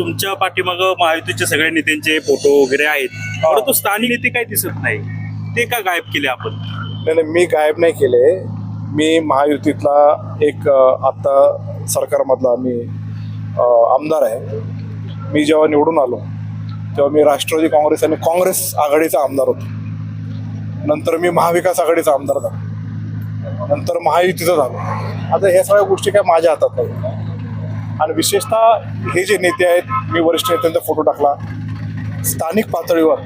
तुमच्या पाठीमाग महायुतीचे सगळ्या नेत्यांचे फोटो वगैरे आहेत. परंतु स्थानिक नेते काही दिसत नाही. ते का गायब केले आपण? नाही नाही मी गायब नाही केले. मी महायुतीतला एक आत्ता सरकारमधला मी आमदार आहे. मी जेव्हा निवडून आलो तेव्हा मी राष्ट्रवादी काँग्रेस आणि काँग्रेस आघाडीचा आमदार होतो. नंतर मी महाविकास आघाडीचा आमदार झालो. नंतर महायुतीचा झालो. आता ह्या सगळ्या गोष्टी काय माझ्या हातात नाही आणि विशेषतः हे जे नेते आहेत मी वरिष्ठ नेत्यांचा फोटो टाकला. स्थानिक पातळीवर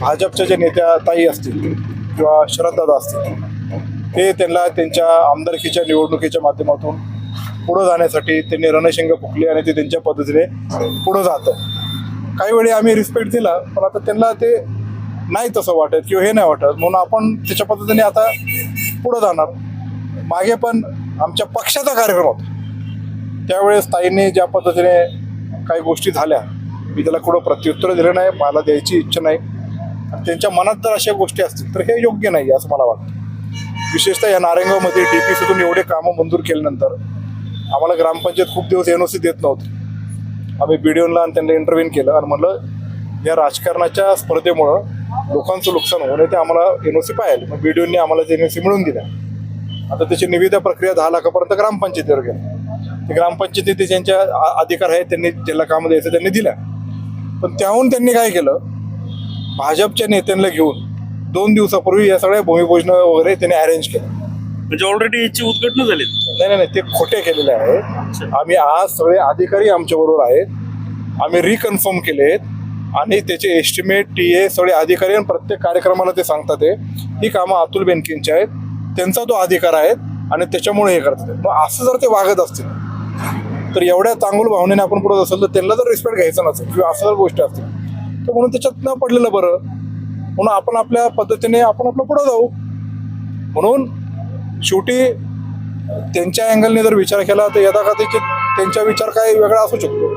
भाजपच्या जे नेत्या ताई असतील किंवा शरददादा असतील ते त्यांना त्यांच्या आमदारकीच्या निवडणुकीच्या माध्यमातून पुढं जाण्यासाठी त्यांनी रणशिंग फुकली आणि ते त्यांच्या पद्धतीने पुढं जातं. काही वेळी आम्ही रिस्पेक्ट दिला पण आता त्यांना ते नाही तसं वाटत किंवा हे नाही वाटत. म्हणून आपण त्याच्या पद्धतीने आता पुढं जाणार. मागे पण आमच्या पक्षाचा कार्यक्रम होता. त्यावेळेस ताईंनी ज्या पद्धतीने काही गोष्टी झाल्या मी त्याला कुठं प्रत्युत्तर दिलं नाही मला द्यायची इच्छा नाही. आणि त्यांच्या मनात जर अशा गोष्टी असतील तर हे योग्य नाही असं मला वाटतं. विशेषतः या नारायणगावमध्ये डी पी सीतून एवढे कामं मंजूर केल्यानंतर आम्हाला ग्रामपंचायत खूप दिवस एन ओ सी देत नव्हती. आम्ही बी डी ओनला आणि त्यांना इंटरव्ह्यून केलं आणि म्हणलं या राजकारणाच्या स्पर्धेमुळं लोकांचं नुकसान होऊ नये ते आम्हाला एन ओ सी पाहिजे मग बी डी ओनी आम्हाला एन ओ सी मिळून दिल्या आता त्याची निविदा प्रक्रिया दहा लाखापर्यंत ग्रामपंचायतीवर गेली. ते ग्रामपंचायती त्यांच्या आ- अधिकार आहेत त्यांनी ज्याला कामं द्यायचं त्यांनी दिल्या पण त्याहून त्यांनी काय केलं? भाजपच्या नेत्यांना घेऊन दोन दिवसापूर्वी या सगळ्या भूमिपूजन वगैरे त्यांनी अरेंज केलं. म्हणजे ऑलरेडी याची उद्घटना झाली नाही नाही नाही ते खोटे केलेले आहेत. आम्ही आज सगळे अधिकारी आमच्या बरोबर आहेत. आम्ही रिकन्फर्म केलेत आणि त्याचे एस्टिमेट टी ए सगळे अधिकारी आणि प्रत्येक कार्यक्रमाला ते सांगतात ते ही कामं अतुल बेनकेंची आहेत. त्यांचा तो अधिकार आहे आणि त्याच्यामुळे हे करतात. मग असं जर ते वागत असतील तर एवढ्या चांगलं भावनेने आपण पुढे असेल तर त्यांना जर रिस्पेक्ट घ्यायचा नसेल किंवा असं जर गोष्टी असतील तर म्हणून त्याच्यात न पडलेलं बरं. म्हणून आपण आपल्या पद्धतीने आपण आपलं पुढं जाऊ. म्हणून शेवटी त्यांच्या अँगलने जर विचार केला तर यथाकथीचे त्यांचा विचार काय वेगळा असू शकतो.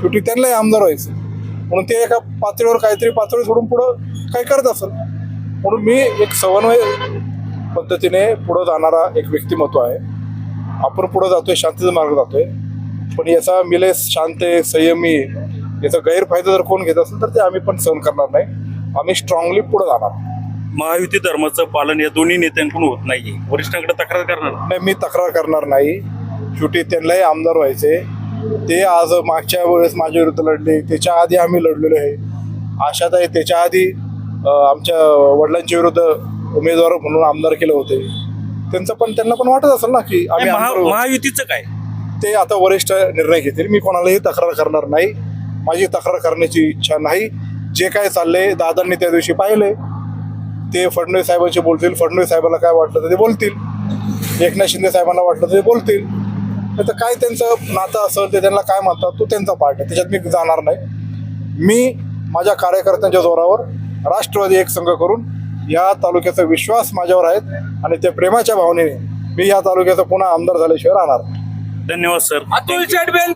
शेवटी त्यांनाही आमदार व्हायचं. म्हणून ते एका पातळीवर काहीतरी पातळी सोडून पुढं काय करत असेल. म्हणून मी एक समन्वय पद्धतीने पुढं जाणारा एक व्यक्तिमत्व आहे. आपण पुढं जातोय शांतीचा मार्ग जातोय. पण याचा मिले शांत संयमी याचा गैरफायदा जर कोण घेत असेल तर ते आम्ही पण सहन करणार नाही. आम्ही स्ट्रॉंगली पुढे जाणार. महायुती धर्माचं पालन या दोन्ही नेत्यांकडून होत नाहीये. वरिष्ठांकडे तक्रार करणार नाही. मी तक्रार करणार नाही. शेवटी त्यांनाही आमदार व्हायचे. ते आज मागच्या वेळेस माझ्या विरुद्ध लढले. त्याच्या आधी आम्ही लढलेलो आहे. आशाताई त्याच्या आधी आमच्या वडिलांच्या विरुद्ध उमेदवार म्हणून आमदार केले होते. त्यांचं पण त्यांना पण वाटत असेल ना की आम्ही नाही. महायुतीचं काय? ते आता वरिष्ठ निर्णय घेतील. मी कोणालाही तक्रार करणार नाही. माझी तक्रार करण्याची इच्छा नाही. जे काय चाललंय दादांनी त्या दिवशी पाहिले ते फडणवीस साहेबांशी बोलतील. फडणवीस साहेबांना काय वाटलं तर ते बोलतील. एकनाथ शिंदे साहेबांना वाटलं तर ते बोलतील. नाही तर काय त्यांचं नातं असेल ते त्यांना काय म्हणतात तो त्यांचा पार्ट आहे. त्याच्यात मी जाणार नाही. मी माझ्या कार्यकर्त्यांच्या जोरावर राष्ट्रवादी एक संघ करून या तालुक्याचा विश्वास माझ्यावर आहेत आणि त्या प्रेमाच्या भावनेने मी या तालुक्याचा पुन्हा आमदार झाल्याशिवाय राहणार नाही. धन्यवाद सर. अतुल चटबेन